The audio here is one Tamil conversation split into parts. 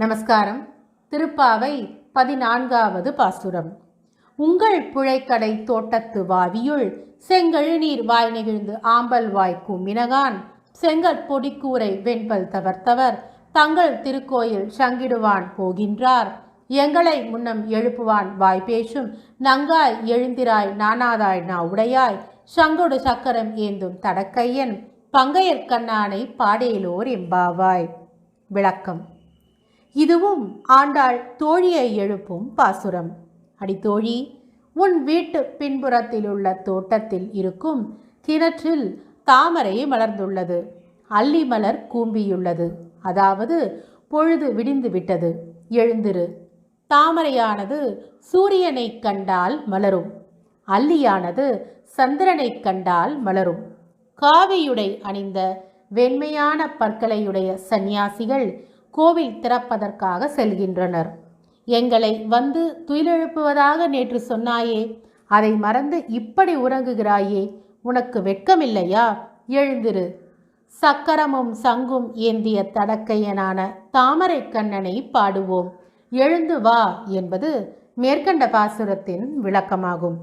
நமஸ்காரம். திருப்பாவை பதினான்காவது பாசுரம். உங்கள் புழைக்கடை தோட்டத்து வாவியுள் செங்கழுநீர் வாய் நெகிழ்ந்து ஆம்பல் வாய் கும்மினகான் செங்கற் பொடிக்கூரை வெண்பல் தவர்த்தவர் தங்கள் திருக்கோயில் சங்கிடுவான் போகின்றார். எங்களை முன்னம் எழுப்புவான் வாய் பேசும். நங்காய் எழுந்திராய் நானாதாய் நா உடையாய் சங்கொடு சக்கரம் ஏந்தும் தடக்கையன். பங்கையற்கண்ணானை பாடேலோர் எம்பாவாய். விளக்கம். இதுவும் ஆண்டாள் தோழியை எழுப்பும் பாசுரம். அடி தோழி உன் வீட்டு பின்புறத்தில் உள்ள தோட்டத்தில் இருக்கும் கிணற்றில் தாமரை மலர்ந்துள்ளது. அல்லி மலர் கூம்பியுள்ளது. அதாவது பொழுது விடிந்து விட்டது. எழுந்திரு. தாமரையானது சூரியனை கண்டால் மலரும். அல்லியானது சந்திரனை கண்டால் மலரும். காவியுடை அணிந்த வெண்மையான பற்களையுடைய சந்நியாசிகள் கோவில் திறப்பதற்காக செல்கின்றனர். எங்களை வந்து துயிலெழுப்புவதாக நேற்று சொன்னாயே அதை மறந்து இப்படி உறங்குகிறாயே உனக்கு வெட்கமில்லையா? எழுந்திரு. சக்கரமும் சங்கும் ஏந்திய தடக்கையனான தாமரை கண்ணனை பாடுவோம். எழுந்து வா என்பது மேற்கண்ட பாசுரத்தின் விளக்கமாகும்.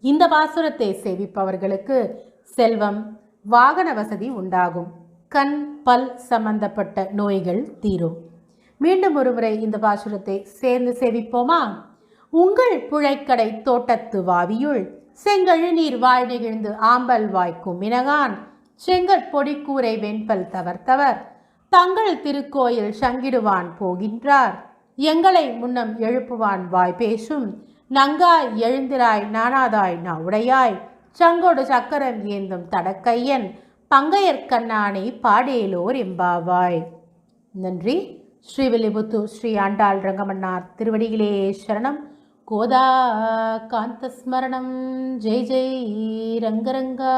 இந்த பாசுரத்தை சேவிப்பவர்களுக்கு செல்வம் வாகன வசதி உண்டாகும். கண் பல் சம்பந்தப்பட்ட நோய்கள் தீரும். மீண்டும் ஒருமுறை இந்த பாசுரத்தை சேர்ந்து சேவிப்போமா? உங்கள் புழைக்கடை தோட்டத்து வாவியுள் செங்கழு நீர் வாய் நிகழ்ந்து ஆம்பல் வாய்க்கும் மினகான் செங்கற் பொடிக்கூரை வெண்பல் தவர்த்தவர். தங்கள் திருக்கோயில் சங்கிடுவான் போகின்றார். எங்களை முன்னம் எழுப்புவான் வாய் பேசும். நங்காய் எழுந்திராய் நானாதாய் நா உடையாய் சங்கொடு சக்கரம் ஏந்தும் தடக்கையன். பங்கையற்கண்ணானை பாடேலோர் எம்பாவாய். நன்றி. ஸ்ரீவில்லிபுத்தூர் ஸ்ரீ ஆண்டாள் ரங்கமன்னார் திருவடிகளே சரணம். கோதா காந்தஸ்மரணம். ஜெய் ஜெய் ரங்கரங்கா.